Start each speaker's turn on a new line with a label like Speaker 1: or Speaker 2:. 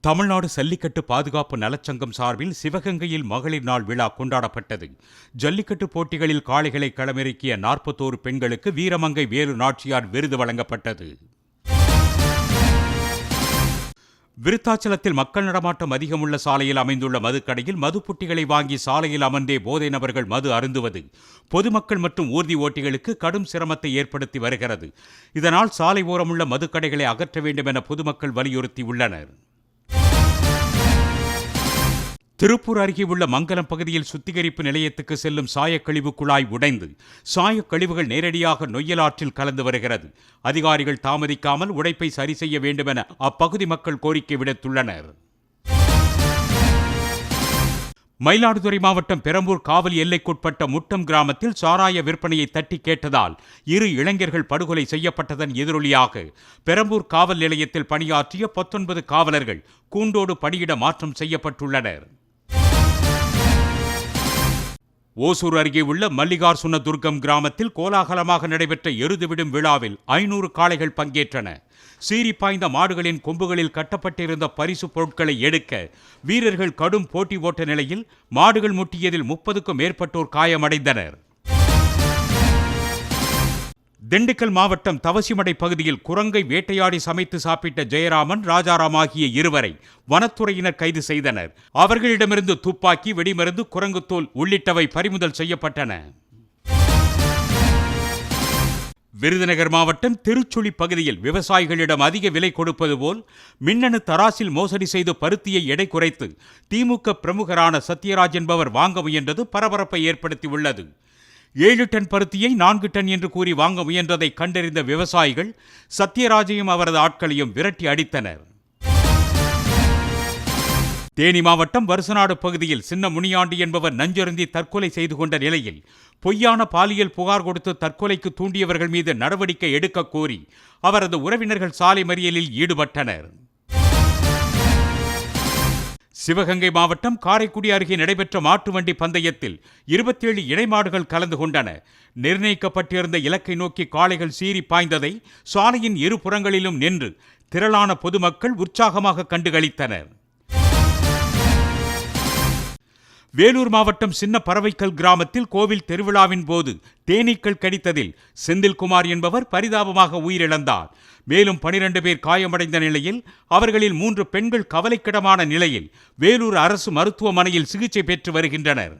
Speaker 1: தமிழ்நாடு சல்லிக்கட்டு பாதுகாப்பு நலச்சங்கம் சார்பில் சிவகங்கையில் மகளிர் நாள் விழா கொண்டாடப்பட்டது. ஜல்லிக்கட்டு போட்டிகளில் காளைகளை களமிறக்கிய நாற்பத்தோரு பெண்களுக்கு வீரமங்கை வேலு நாச்சியார் விருது வழங்கப்பட்டது. விருத்தாச்சலத்தில் மக்கள் நடமாட்டம் அதிகமுள்ள சாலையில் அமைந்துள்ள மதுக்கடையில் மதுப்புட்டிகளை வாங்கி சாலையில் அமர்ந்தே போதை நபர்கள் மது அருந்துவது பொதுமக்கள் மற்றும் ஊர்தி ஓட்டிகளுக்கு கடும் சிரமத்தை ஏற்படுத்தி வருகிறது. இதனால் சாலை ஓரமுள்ள மதுக்கடைகளை அகற்ற வேண்டும் என பொதுமக்கள் வலியுறுத்தியுள்ளனர். திருப்பூர் அருகே உள்ள மங்கலம் பகுதியில் சுத்திகரிப்பு நிலையத்துக்கு செல்லும் சாயக்கழிவு குழாய் உடைந்து சாயக்கழிவுகள் நேரடியாக நொய்யலாற்றில் கலந்து வருகிறது. அதிகாரிகள் தாமதிக்காமல் உடைப்பை சரி செய்ய வேண்டுமென அப்பகுதி மக்கள் கோரிக்கை விடுத்துள்ளனர். மயிலாடுதுறை மாவட்டம் பெரம்பூர் காவல் எல்லைக்குட்பட்ட முட்டம் கிராமத்தில் சாராய விற்பனையை தட்டி கேட்டதால் இரு இளைஞர்கள் படுகொலை செய்யப்பட்டதன் எதிரொலியாக பெரம்பூர் காவல் நிலையத்தில் பணியாற்றிய பத்தொன்பது காவலர்கள் கூண்டோடு பணியிட மாற்றம் செய்யப்பட்டுள்ளனர். ஓசூர் அருகே உள்ள மல்லிகார்சுன துர்க்கம் கிராமத்தில் கோலாகலமாக நடைபெற்ற எருதுவிடும் விழாவில் ஐநூறு காளைகள் பங்கேற்றன. சீறி பாய்ந்த மாடுகளின் கொம்புகளில் கட்டப்பட்டிருந்த பரிசு பொருட்களை எடுக்க வீரர்கள் கடும் போட்டி ஓட்ட நிலையில் மாடுகள் முட்டியதில் முப்பதுக்கும் மேற்பட்டோர் காயமடைந்தனர். திண்டுக்கல் மாவட்டம் தவசிமடை பகுதியில் குரங்கை வேட்டையாடி சமைத்து சாப்பிட்ட ஜெயராமன் ராஜாராம் ஆகிய இருவரை வனத்துறையினர் கைது செய்தனர். அவர்களிடமிருந்து துப்பாக்கி வெடிமருந்து குரங்குத்தோல் உள்ளிட்டவை பறிமுதல் செய்யப்பட்டன. விருதுநகர் மாவட்டம் திருச்சுழி பகுதியில் விவசாயிகளிடம் அதிக விலை கொடுப்பது போல் மின்னணு தராசில் மோசடி செய்து பருத்தியை எடை குறைத்து திமுக பிரமுகரான சத்யராஜ் என்பவர் வாங்க முயன்றது பரபரப்பை ஏற்படுத்தியுள்ளது. ஏழு டன் பருத்தியை நான்கு டன் என்று கூறி வாங்க முயன்றதை கண்டறிந்த விவசாயிகள் சத்யராஜையும் அவரது ஆட்களையும் விரட்டி அடித்தனர். தேனி மாவட்டம் வருசநாடு பகுதியில் சின்ன முனியாண்டி என்பவர் நஞ்சருந்தி தற்கொலை செய்து கொண்ட நிலையில் பொய்யான பாலியல் புகார் கொடுத்து தற்கொலைக்கு தூண்டியவர்கள் மீது நடவடிக்கை எடுக்க கோரி அவரது உறவினர்கள் சாலை மறியலில் ஈடுபட்டனர். சிவகங்கை மாவட்டம் காரைக்குடி அருகே நடைபெற்ற மாட்டு வண்டி பந்தயத்தில் இருபத்தேழு இடைமாடுகள் கலந்து கொண்டன. நிர்ணயிக்கப்பட்டிருந்த இலக்கை நோக்கி காளைகள் சீறி பாய்ந்ததை சாலையின் இரு புறங்களிலும் நின்று திரளான பொதுமக்கள் உற்சாகமாக கண்டுகளித்தனர். வேலூர் மாவட்டம் சின்ன பறவைக்கல் கிராமத்தில் கோவில் திருவிழாவின் போது தேனீக்கள் கடித்ததில் செந்தில்குமார் என்பவர் பரிதாபமாக உயிரிழந்தார். மேலும் பனிரெண்டு பேர் காயமடைந்த நிலையில் அவர்களில் மூன்று பெண்கள் கவலைக்கிடமான நிலையில் வேலூர் அரசு மருத்துவமனையில் சிகிச்சை பெற்று வருகின்றனர்.